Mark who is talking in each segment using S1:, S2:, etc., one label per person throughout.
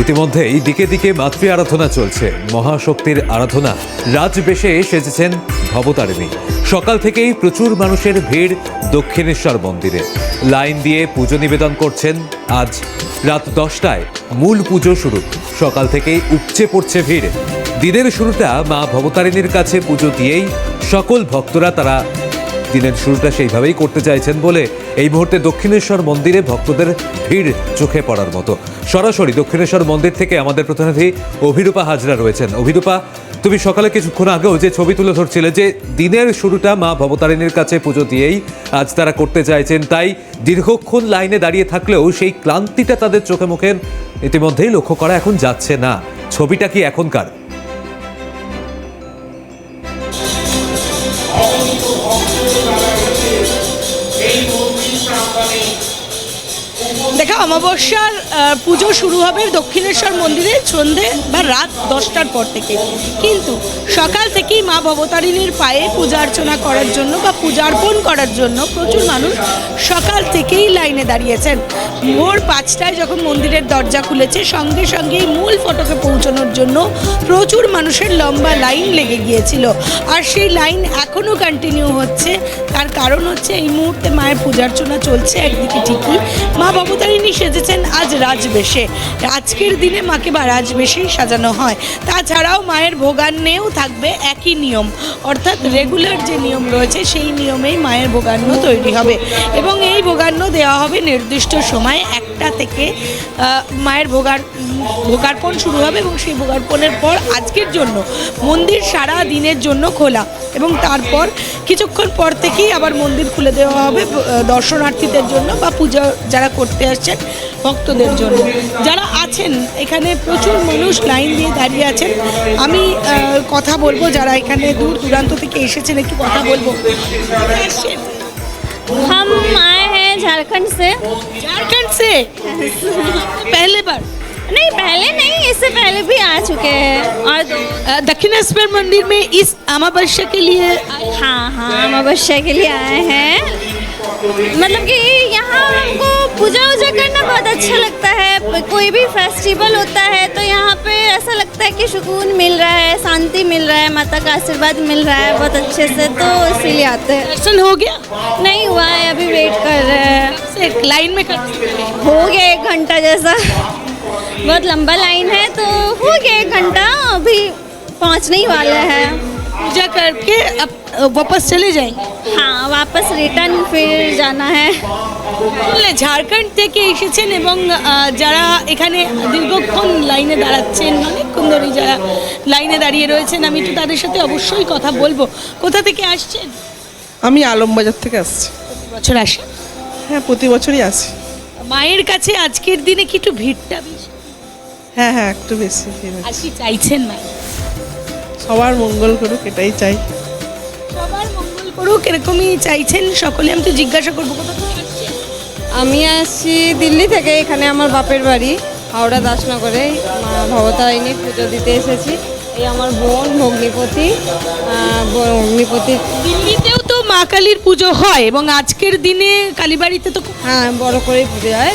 S1: ইতিমধ্যেই দিকে দিকে মাতৃ আরাধনা চলছে। মহাশক্তির আরাধনা। রাজবেশে সেজেছেন ভবতারিণী। সকাল থেকেই প্রচুর মানুষের ভিড় দক্ষিণেশ্বর মন্দিরে। লাইন দিয়ে পুজো নিবেদন করছেন আজ রাত দশটায় মূল পুজো শুরু। সকাল থেকেই উপচে পড়ছে ভিড়। দিনের শুরুটা মা ভবতারিণীর কাছে পুজো দিয়েই সকল ভক্তরা তারা দিনের শুরুটা সেইভাবেই করতে চাইছেন বলে এই মুহূর্তে দক্ষিণেশ্বর মন্দিরে ভক্তদের ভিড় চোখে পড়ার মতো। সরাসরি দক্ষিণেশ্বর মন্দির থেকে আমাদের প্রতিনিধি অভিরূপা হাজরা রয়েছেন। অভিরূপা, তুমি সকালে কিছুক্ষণ আগেও যে ছবি তুলে ধরছিলে যে দিনের শুরুটা মা ভবতারিণীর কাছে পুজো দিয়েই আজ তারা করতে চাইছেন, তাই দীর্ঘক্ষণ লাইনে দাঁড়িয়ে থাকলেও সেই ক্লান্তিটা তাদের চোখে মুখে ইতিমধ্যেই লক্ষ্য করা এখন যাচ্ছে না। ছবিটা কি এখনকার?
S2: দেখো, অমাবস্যার পুজো শুরু হবে দক্ষিণেশ্বর মন্দিরে সন্ধে বা রাত দশটার পর থেকে। কিন্তু সকাল থেকেই মা ভবতারিণীর পায়ে পূজা অর্চনা করার জন্য বা পূজা অর্পণ করার জন্য প্রচুর মানুষ সকাল থেকেই লাইনে দাঁড়িয়েছেন। ভোর পাঁচটায় যখন মন্দিরের দরজা খুলেছে, সঙ্গে সঙ্গেই মূল ফটকে পৌঁছানোর জন্য প্রচুর মানুষের লম্বা লাইন লেগে গিয়েছিল। আর সেই লাইন এখনও কন্টিনিউ হচ্ছে। তার কারণ হচ্ছে এই মুহূর্তে মায়ের পূজার্চনা চলছে একদিকে ঠিকই। মা ভবতারিণী সেজেছেন আজ রাজবেশে। আজকের দিনে মাকে বা রাজবেশেই সাজানো হয়। তাছাড়াও মায়ের ভোগান্নেও থাকবে একই নিয়ম। অর্থাৎ রেগুলার যে নিয়ম রয়েছে, সেই নিয়মেই মায়ের ভোগান্ন তৈরি হবে। এবং এই ভোগান্ন দেওয়া হবে নির্দিষ্ট সময় একটা থেকে মায়ের ভোগার, ভোগার্পণ শুরু হবে এবং সেই ভোগার্পণের পর আজকের জন্য, মন্দির সারা দিনের জন্য খোলা এবং তারপর কিছুক্ষণ পর থেকেই আবার মন্দির খুলে দেওয়া হবে দর্শনার্থীদের জন্য বা পূজা যারা করতে আসছেন ভক্তদের জন্য। যারা আছেন, এখানে প্রচুর মানুষ লাইন দিয়ে দাঁড়িয়ে আছেন। আমি কথা বলব, যারা এখানে দূর দূরান্ত থেকে এসেছেন, একটু কথা বলব।
S3: झारखंड से।
S2: झारखंड से? पहले बार?
S3: नहीं पहले नहीं इससे पहले भी आ चुके हैं। और
S2: दक्षिणेश्वर मंदिर में इस अमावस्या के लिए
S3: हाँ हाँ अमावस्या के लिए आए हैं। मतलब कि यहाँ हमको पूजा वूजा करना बहुत अच्छा लगता है। कोई भी फेस्टिवल होता है तो यहाँ पे ऐसा लगता है कि सुकून मिल रहा है शांति मिल रहा है माता का आशीर्वाद मिल रहा है बहुत अच्छे से तो इसीलिए आते हैं।
S2: दर्शन हो गया?
S3: नहीं हुआ है अभी वेट कर रहे हैं।
S2: लाइन में खड़े
S3: हो गया एक घंटा जैसा। बहुत लंबा लाइन है तो हो गया एक घंटा अभी पहुँचने ही वाला हैं।
S2: पूजा करके अब वापस चले जाएंगे
S3: हाँ वापस रिटर्न फिर जाना है
S2: বললে ঝাড়খণ্ড থেকে এসেছেন এবং আহ, যারা এখানে দীর্ঘক্ষণ লাইনে দাঁড়াচ্ছেন অনেকক্ষণ ধরে যারা লাইনে দাঁড়িয়ে রয়েছেন আমি একটু তাদের সাথে অবশ্যই কথা বলবো কোথা থেকে আসছেন
S4: আমি আলমবাজার থেকে আসছি
S2: প্রতি বছর আসেন
S4: হ্যাঁ প্রতি বছরই আসি
S2: মায়ের কাছে আজকের দিনে কি একটু ভিড়টা বেশি
S4: হ্যাঁ হ্যাঁ একটু বেশি ভিড় হয়।
S2: আর কি চাইছেন মায়ের
S4: সবার মঙ্গল করুক এটাই চাই।
S2: সবার মঙ্গল করুক এরকমই চাইছেন সকলে? আমি তো জিজ্ঞাসা করব কোথা থেকে আসছেন?
S5: আমি আসছি দিল্লি থেকে এখানে আমার বাপের বাড়ি হাওড়া দাসনগরে। মা ভবতারিণী পুজো দিতে এসেছি। এই আমার বোন ভগ্নিপতি আহ, ভগ্নিপতি।
S2: দিল্লিতেও তো মা কালীর পুজো হয় এবং আজকের দিনে কালীবাড়িতে তো
S5: হ্যাঁ বড় করেই পুজো হয়।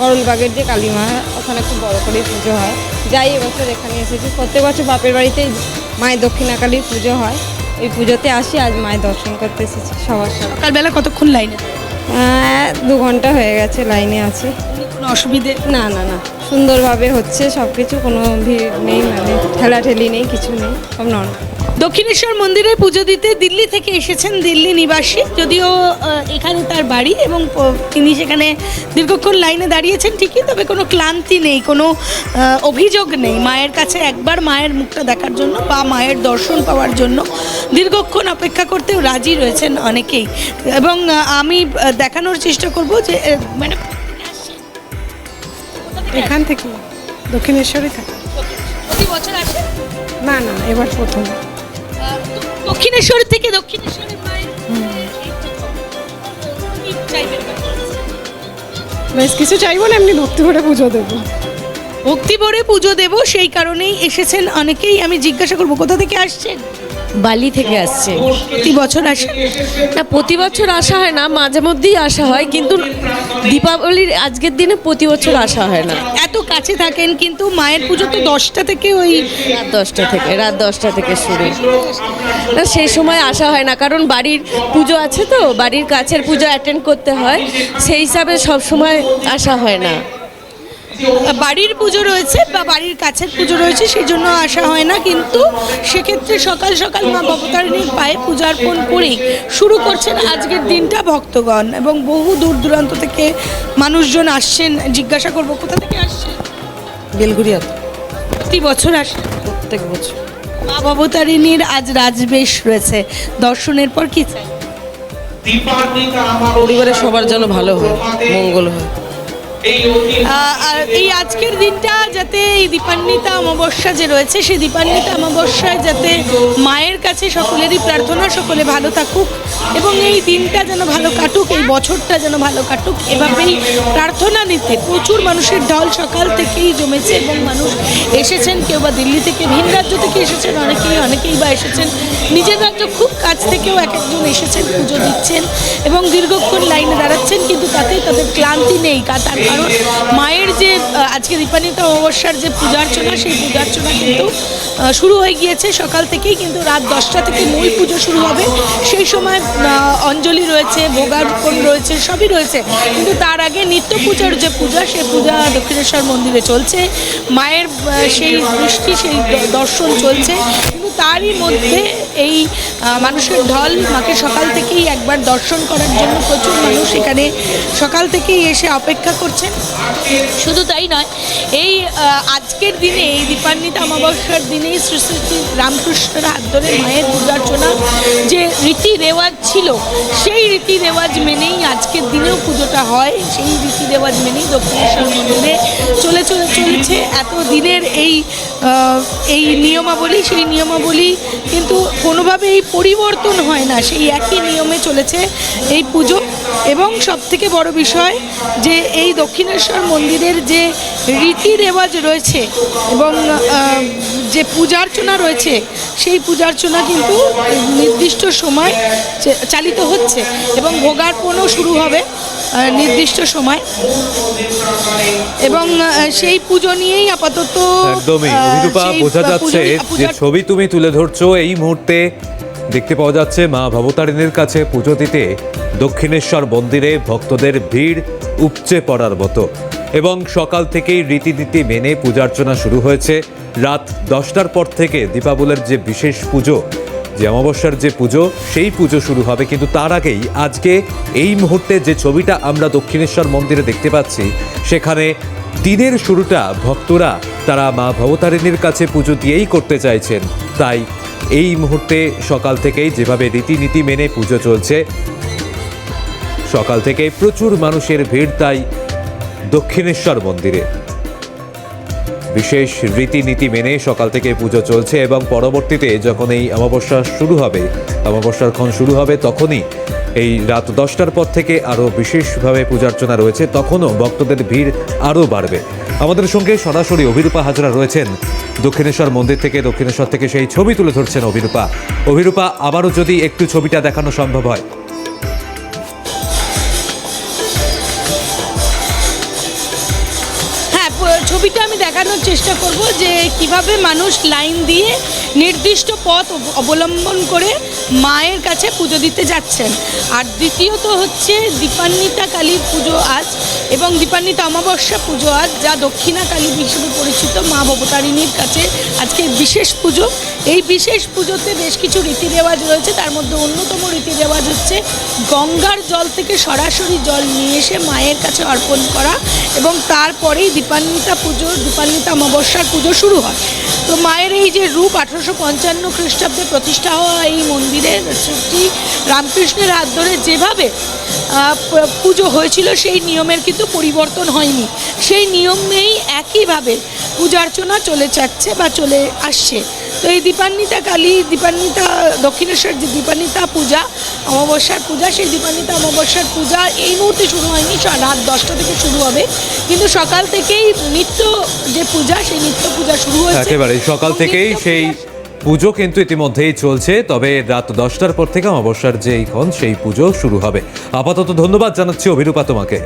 S5: করলবাগের যে কালী মা ওখানে খুব বড় করেই পুজো হয়। যাই এবছর এখানে এসেছি। প্রত্যেক বছর বাপের বাড়িতেই মায়ের দক্ষিণাকালীর পুজো হয়। এই পুজোতে আসি আজ মায়ের দর্শন করতে এসেছি সবার
S2: সকালবেলা কতক্ষণ লাইনে?
S5: দু ঘণ্টা হয়ে গেছে লাইনে আছি।
S2: কোনো অসুবিধে?
S5: না না না। সুন্দরভাবে হচ্ছে সব কিছু কোনো ভিড় নেই মানে ঠেলাঠেলি নেই, কিছু নেই, সব নর্মাল
S2: দক্ষিণেশ্বর মন্দিরে পুজো দিতে দিল্লি থেকে এসেছেন দিল্লি নিবাসী, যদিও এখানে তার বাড়ি এবং তিনি সেখানে দীর্ঘক্ষণ লাইনে দাঁড়িয়েছেন ঠিকই, তবে কোনো ক্লান্তি নেই, কোনো অভিযোগ নেই। মায়ের কাছে একবার মায়ের মুখটা দেখার জন্য বা মায়ের দর্শন পাওয়ার জন্য দীর্ঘক্ষণ অপেক্ষা করতেও রাজি রয়েছেন অনেকেই। এবং আমি দেখানোর চেষ্টা করব যে ম্যাডাম
S4: এখান থেকে দক্ষিণেশ্বরে থাকে।
S2: প্রতি বছর আসেন
S4: না না এবার প্রথম।
S2: দক্ষিণেশ্বর থেকে চাইবেন?
S4: বেশ কিছু চাইব না এমনি ভক্তি করে পুজো দেবো।
S2: ভক্তি ভরে পুজো দেব সেই কারণেই এসেছেন অনেকেই। আমি জিজ্ঞাসা করব কোথা থেকে আসছেন?
S6: বালি থেকে আসছে।
S2: প্রতি বছর আসেন
S6: না প্রতি বছর আসা হয় না মাঝে মধ্যেই আসা হয় কিন্তু দীপাবলির আজকের দিনে প্রতি বছর আসা হয় না।
S2: এত কাছে থাকেন কিন্তু মায়ের পুজো তো দশটা থেকে ওই
S6: রাত দশটা থেকে রাত দশটা থেকে শুরু। না সেই সময় আসা হয় না কারণ বাড়ির পুজো আছে তো বাড়ির কাছের পুজো অ্যাটেন্ড করতে হয় সেই হিসাবে সব সময় আসা হয় না।
S2: বাড়ির পুজো রয়েছে বা বাড়ির কাছের পুজো রয়েছে সেই জন্য আসা হয় না কিন্তু সেক্ষেত্রে সকাল সকাল মা ভবতারিণীর পায়ে পূজার্পণ করেই শুরু করছেন আজকের দিনটা ভক্তগণ। এবং বহু দূর দূরান্ত থেকে মানুষজন আসছেন জিজ্ঞাসা করব কোথা থেকে আসছেন?
S5: বেলগুড়িয়া।
S2: প্রতি বছর আসেন?
S5: প্রত্যেক বছর।
S2: মা ভবতারিণীর আজ রাজবেশ রয়েছে। দর্শনের পর কি চাই?
S5: পরিবারের সবার যেন ভালো হয় মঙ্গল হয়।
S2: এই আজকের দিনটা যাতে এই দীপান্বিতা অমাবস্যা যে রয়েছে, সেই দীপান্বিতা অমাবস্যায় যাতে মায়ের কাছে সকলেরই প্রার্থনা, সকলে ভালো থাকুক এবং এই দিনটা যেন ভালো কাটুক, এই বছরটা যেন ভালো কাটুক, এভাবেই প্রার্থনা নিতে প্রচুর মানুষের ঢল সকাল থেকেই জমেছে এবং মানুষ এসেছেন, কেউ বা দিল্লি থেকে, ভিন রাজ্য থেকে এসেছেন, অনেকেই অনেকেই বা এসেছেন। নিজের রাজ্য খুব কাছ থেকেও এক একজন এসেছেন, পুজো দিচ্ছেন এবং দীর্ঘক্ষণ লাইনে দাঁড়াচ্ছেন, কিন্তু তাতে তাদের ক্লান্তি নেই তার কারণ মায়ের যে আজকে দীপান্বিতা অমাবস্যার যে পূজার্চনা, সেই পূজার্চনা কিন্তু শুরু হয়ে গিয়েছে সকাল থেকেই, কিন্তু রাত দশটা থেকে মূল পুজো শুরু হবে। সেই সময় অঞ্জলি রয়েছে ভোগার্পণ রয়েছে, সবই রয়েছে। কিন্তু তার আগে নিত্য পূজার যে পূজা সেই পূজা দক্ষিণেশ্বর মন্দিরে চলছে। মায়ের সেই দৃষ্টি, সেই দর্শন চলছে। কিন্তু তারই মধ্যে এই মানুষের ঢল মাকে সকাল থেকেই একবার দর্শন করার জন্য প্রচুর মানুষ এখানে সকাল থেকেই এসে অপেক্ষা করছেন। শুধু তাই নয়, এই আজকের দিনে এই দীপান্বিত অমাবস্যার দিনে শ্রী শ্রী শ্রী রামকৃষ্ণের হাত ধরে মায়ের পূজার্চনা যে রীতি রেওয়াজ ছিল, সেই রীতি রেওয়াজ মেনেই আজকের দিনেও পুজোটা হয়। সেই রীতি রেওয়াজ মেনেই দক্ষিণেশ্বর মন্দিরে চলে চলে চলেছে। এত দিনের এই এই নিয়মাবলী, সেই নিয়মাবলী কিন্তু কোনোভাবেই পরিবর্তন হয় না, সেই একই নিয়মে চলেছে এই পুজো। এবং সব থেকে বড় বিষয় যে এই দক্ষিণেশ্বর মন্দিরের যে রীতি রেওয়াজ রয়েছে এবং যে পূজার্চনা রয়েছে, সেই পূজার্চনা কিন্তু নির্দিষ্ট সময় চালিত হচ্ছে এবং ভোগার্পণও শুরু হবে। নির্দিষ্ট সময়। এবং সেই পুজো নিয়েই আপাতত
S1: একদমই। অভিরূপা বোঝা যাচ্ছে যে ছবি তুমি তুলে ধরছো এই মুহূর্তে দেখতে পাওয়া যাচ্ছে মা ভবতারিণীর কাছে পুজো দিতে দক্ষিণেশ্বর মন্দিরে ভক্তদের ভিড় উপচে পড়ার মতো। এবং সকাল থেকেই রীতিনীতি মেনে পূজার্চনা শুরু হয়েছে। রাত দশটার পর থেকে দীপাবলের যে বিশেষ পুজো যে অমাবস্যার যে পুজো, সেই পুজো শুরু হবে কিন্তু তার আগেই আজকে এই মুহূর্তে যে ছবিটা আমরা দক্ষিণেশ্বর মন্দিরে দেখতে পাচ্ছি, সেখানে দিনের শুরুটা ভক্তরা তারা মা ভবতারিণীর কাছে পুজো দিয়েই করতে চাইছেন। তাই এই মুহূর্তে সকাল থেকেই যেভাবে রীতিনীতি মেনে পুজো চলছে, সকাল থেকে প্রচুর মানুষের ভিড় তাই দক্ষিণেশ্বর মন্দিরে। বিশেষ রীতিনীতি মেনে সকাল থেকে পুজো চলছে এবং পরবর্তীতে যখন এই অমাবস্যা শুরু হবে, অমাবস্যার ক্ষণ শুরু হবে তখনই এই রাত দশটার পর থেকে আরও বিশেষভাবে পূজার্চনা রয়েছে, তখনও ভক্তদের ভিড় আরও বাড়বে। আমাদের সঙ্গে সরাসরি অভিরূপা হাজরা রয়েছেন। দক্ষিণেশ্বর মন্দির থেকে, দক্ষিণেশ্বর থেকে সেই ছবি তুলে ধরছেন অভিরূপা। অভিরূপা, আবারও যদি একটু ছবিটা দেখানো সম্ভব হয়।
S2: দেখানোর চেষ্টা করব যে কীভাবে মানুষ লাইন দিয়ে নির্দিষ্ট পথ অবলম্বন করে মায়ের কাছে পুজো দিতে যাচ্ছেন। আর দ্বিতীয়ত হচ্ছে দীপান্বিতা কালী পুজো আজ এবং দীপান্বিতা অমাবস্যা পুজো আজ, যা দক্ষিণা কালী হিসেবে পরিচিত মা ভবতারিণীর কাছে আজকে বিশেষ পুজো। এই বিশেষ পুজোতে বেশ কিছু রীতি রেওয়াজ রয়েছে। তার মধ্যে অন্যতম রীতি রেওয়াজ হচ্ছে গঙ্গার জল থেকে সরাসরি জল নিয়ে এসে মায়ের কাছে অর্পণ করা এবং তারপরেই দীপান্বিতা পুজো, দীপান্বিতা অমাবস্যার পুজো শুরু হয়। তো মায়ের এই যে রূপ আঠারোশো পঞ্চান্ন খ্রিস্টাব্দে প্রতিষ্ঠা হওয়া এই মন্দিরের রামকৃষ্ণের হাত ধরে যেভাবে পুজো হয়েছিল সেই নিয়মের কিন্তু পরিবর্তন হয়নি। সেই নিয়মেই একইভাবে পূজার্চনা চলে যাচ্ছে বা চলে আসছে। তো এই দীপান্বিতা কালী দীপান্বিতা দক্ষিণেশ্বর যে দীপান্বিতা পূজা অমাবস্যার পূজা সেই দীপান্বিতা অমাবস্যার পূজা এই মুহূর্তে শুরু হয়নি রাত দশটা থেকে শুরু হবে। কিন্তু সকাল থেকেই নিত্য যে পূজা সেই নিত্য পূজা শুরু হয়েছে।
S1: একেবারে সকাল থেকেই সেই পুজো কিন্তু ইতিমধ্যেই চলছে, তবে রাত দশটার পর থেকে অবসর যে এই ক্ষণ, সেই পুজো শুরু হবে। আপাতত ধন্যবাদ জানাচ্ছি অভিরূপা তোমাকে।